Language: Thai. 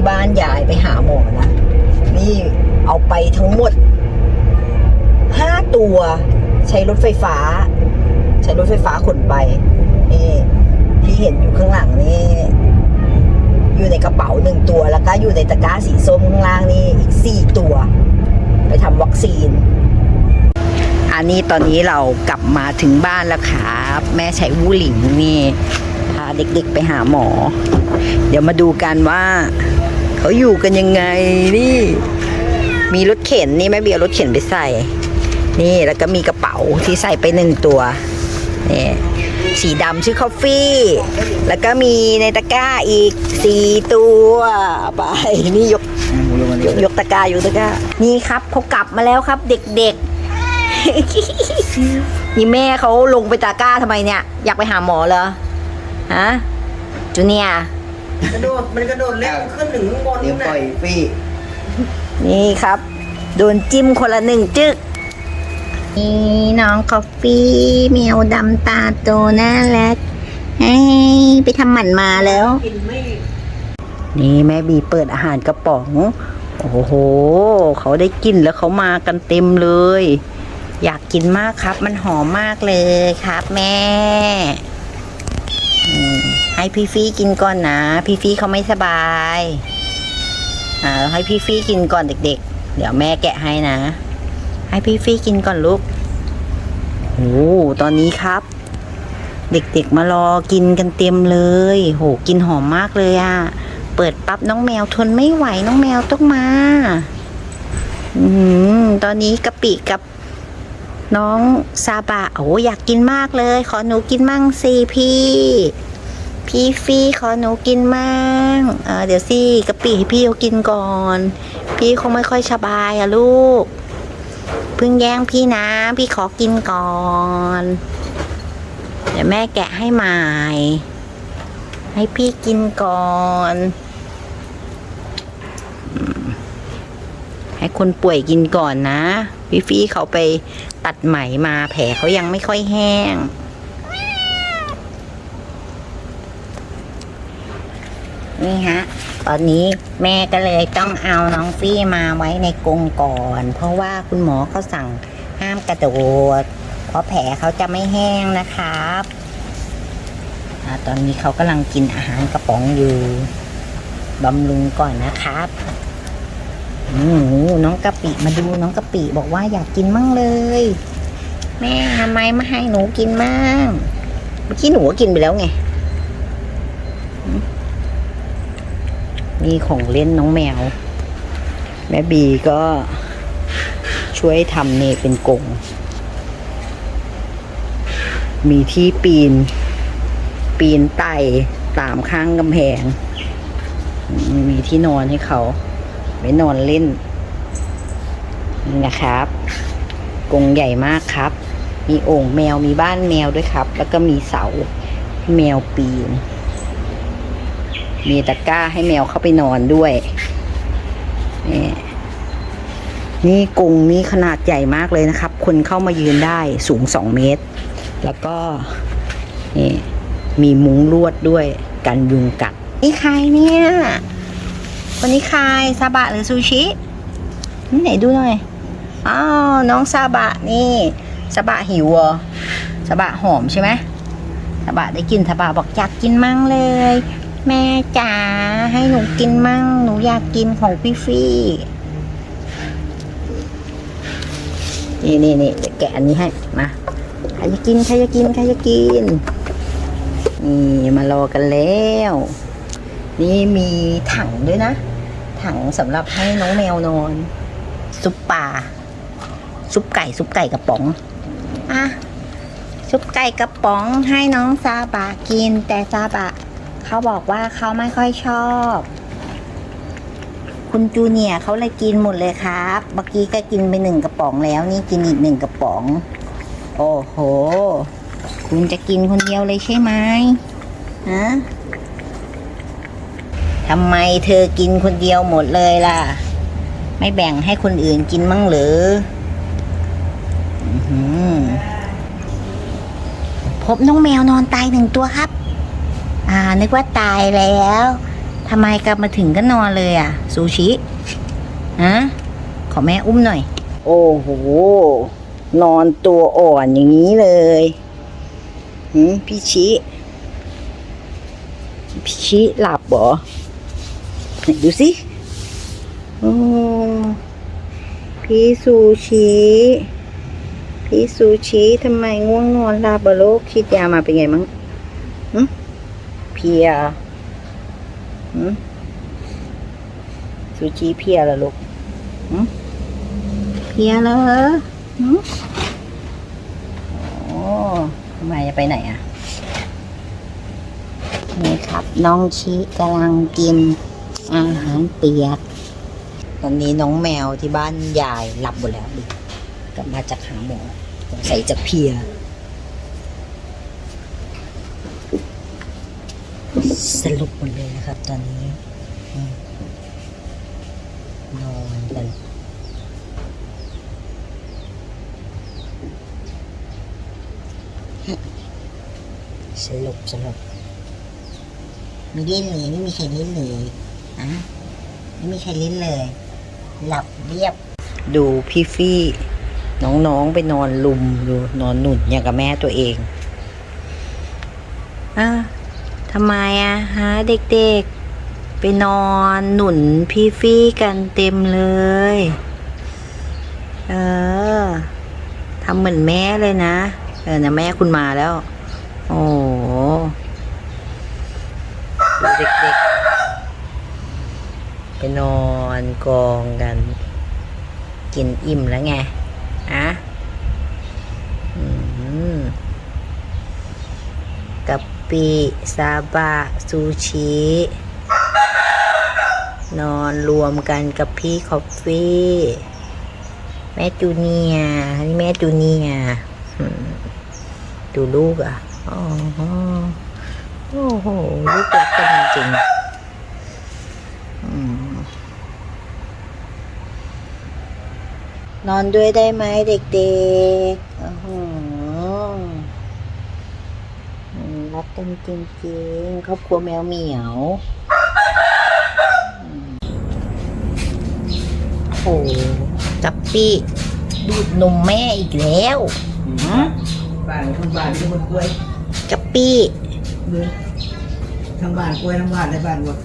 ที่บ้านยายไปหาหมอนะ นี่เอาไปทั้งหมดห้าตัวใช้รถไฟฟ้า ใช้รถไฟฟ้าขนไปนี่ที่เห็นอยู่ข้างหลังนี่อยู่ในกระเป๋าหนึ่งตัว แล้วก็อยู่ในตะกร้าสีส้มข้างล่างนี่อีกสี่ตัว ไปทำวัคซีน อันนี้ตอนนี้เรากลับมาถึงบ้านแล้วครับแม่ใช้วูหลิงนี่พาเด็กๆไปหาหมอ เดี๋ยวมาดูกันว่า เขาอยู่กันยังไงนี่ มีรถเข็นนี่แม่เบียร์รถเข็นไปใส่ นี่แล้วก็มีกระเป๋าที่ใส่ไปหนึ่งตัวนี่สีดำชื่อคอฟฟี่ แล้วก็มีในตะกร้าอีกสี่ตัวเอาไปนี่ยกยกยกตะกร้ายกตะกร้านี่ครับเขากลับมาแล้วครับ เด็กๆนี่แม่เขาลงไปตะกร้าทำไมเนี่ย อยากไปหาหมอเหรอฮะจูเนีย กระโดดมันกระโดดเล่นขึ้นถึงข้างบนเดี๋ยวนู่นปล่น่ะอยฟรีนี่ครับ โดนจิ้มคนละหนึ่งจึกนี่น้องกาแฟเมียวดำตาโตน่ารักเฮ้ยไปทำหมันมาแล้ว กินไม่นี่แม่บีเปิดอาหารกระป๋อง โอ้โห เขาได้กินแล้วเขามากันเต็มเลย อยากกินมากครับ มันหอมมากเลยครับแม่อืม ให้พี่ฟี่กินก่อนนะ พี่ฟี่เขาไม่สบาย อ่าให้พี่ฟี่กินก่อนเด็ก ๆ เดี๋ยวแม่แกะให้นะ ให้พี่ฟี่กินก่อนลูกโอ้ตอนนี้ครับ เด็กๆมารอกินกันเต็มเลย โหกินหอมมากเลยอะเปิดปั๊บน้องแมวทนไม่ไหวน้องแมวต้องมา อืมตอนนี้กะปิกับน้องซาบะโอ้อยากกินมากเลย ขอหนูกินมั่งสิพี่ พี่ฟี่ขอหนูกินมั่งเเดี๋ยวสิกะปิให้พี่เขากินก่อน พี่คงไม่ค่อยสบายอะลูก เพิ่งแย่งพี่นะ พี่ขอกินก่อน เดี๋ยวแม่แกะให้ใหม่ ให้พี่กินก่อนให้คนป่วยกินก่อนนะ พี่ฟี่เขาไปตัดไหมมาแผลเขายังไม่ค่อยแห้ง นี่ฮะ ตอนนี้แม่ก็เลยต้องเอาน้องฟี่มาไว้ในกรงก่อน เพราะว่าคุณหมอเขาสั่งห้ามกระโดด เพราะแผลเขาจะไม่แห้งนะครับอตอนนี้เขากำลังกินอาหารกระป๋องอยู่บำรุงก่อนนะครับอืมน้องกะปิมาดูน้องกะปิบอกว่าอยากกินมั่งเลย แม่ทำไมไม่ให้หนูกินมั่งเมื่อกี้หนูก็กินไปแล้วไง มีของเล่นน้องแมว แม่บีก็ช่วยทำเนเป็นกรงมีที่ปีน ปีนไต่ตามข้างกำแพง มีที่นอนให้เขาไว้นอนเล่นนะครับกรงใหญ่มากครับ มีโอ่งแมวมีบ้านแมวด้วยครับ แล้วก็มีเสาแมวปีน มีตะกร้าให้แมวเข้าไปนอนด้วย นี่นี่กรงนี้ขนาดใหญ่มากเลยนะครับ คนเข้ามายืนได้สูงสองเมตร แล้วก็นี่มีมุ้งลวดด้วยกันยุงกัด นี่ใครเนี่ยวันนี้ใครซาบะหรือซูชินี่ไหนดูหน่อยอ้าวน้องซาบะนี่ซาบะหิวเหรอซาบะหอมใช่ไหมซาบะได้กินซาบะบอกอยากกินมั่งเลย แม่จ๋าให้หนูกินมั่ง หนูอยากกินของพี่ฟี่นี่นี่นี่แกะอันนี้ให้มาใครจะกินใครจะกินใครจะกิน นี่มารอกันแล้ว นี่มีถังด้วยนะ ถังสำหรับให้น้องแมวนอน ซุปปลาซุปไก่ซุปไก่กระป๋องอะซุปไก่กระป๋องให้น้องซาบะกินแต่ซาบะ เขาบอกว่าเขาไม่ค่อยชอบ คุณจูเนียเขาเลยกินหมดเลยครับเมื่อกี้ก็กินไปหนึ่งกระป๋องแล้ว นี่กินอีกหนึ่งกระป๋อง โอ้โห คุณจะกินคนเดียวเลยใช่ไหมฮะทำไมเธอกินคนเดียวหมดเลยล่ะ ไม่แบ่งให้คนอื่นกินมั้งหรืออพบน้องแมวนอนตายหนึ่งตัวครับ อ่า นึกว่าตายแล้วทำไมกลับมาถึงก็นอนเลยอะ ซูชิฮะขอแม่อุ้มหน่อย โอ้โห นอนตัวอ่อนอย่างนี้เลยหืมพี่ชิ พี่ชิหลับเหรอดูสิโอ้พี่ซูชิพี่ซูชิทำไมง่วงนอนหลับเหรอลูกคิดยามาเป็นไงมั้งหึเพียหึซูชิเพียเหรอลูกหึเพลียเหรอหึโอ้ทำไมจะไปไหนอะ นี่ครับ น้องชิกำลังกินอาหารเปียก ตอนนี้น้องแมวที่บ้านยายหลับหมดแล้วดูกลับมาจากหาหมอสงสัยจะเพีย สรุปหมดเลยนะครับ ตอนนี้นอนกันสรุปสรุปไม่เล่นเลยไม่มีใครเล่นเลยอะไม่มีใครเล่นเลย หลับเรียบ ดูพี่ฟี่ น้องๆไปนอนลุมดูนอนหนุนอย่างกับแม่ตัวเองอะ ทำไมอะฮะเด็กๆ ไปนอนหนุนพี่ฟี่กันเต็มเลย เออทำเหมือนแม่เลยนะ เออนะแม่คุณมาแล้ว โอ้โหเด็กๆ ไปนอนกองกัน กินอิ่มแล้วไงอะอืมกะ ปิซาบะซูชินอนรวมกันกับพี่คอฟฟี่แม่จูเนียนี่แม่จูเนียดูลูกอะอ๋อโอ้โหลูกรักกันจริงนอนด้วยได้ไหมเด็กๆโอ้โหอืม รักกันจริงๆครอบครัวแมวเหมียวอืมโอ้โหจับปี้ดูดนมแม่อีกแล้วหืมบ้านคนบ้านที่คนกล้วยจับปี้เลยทั้งบ้านกล้วยทั้งบ้านในบ้านหมด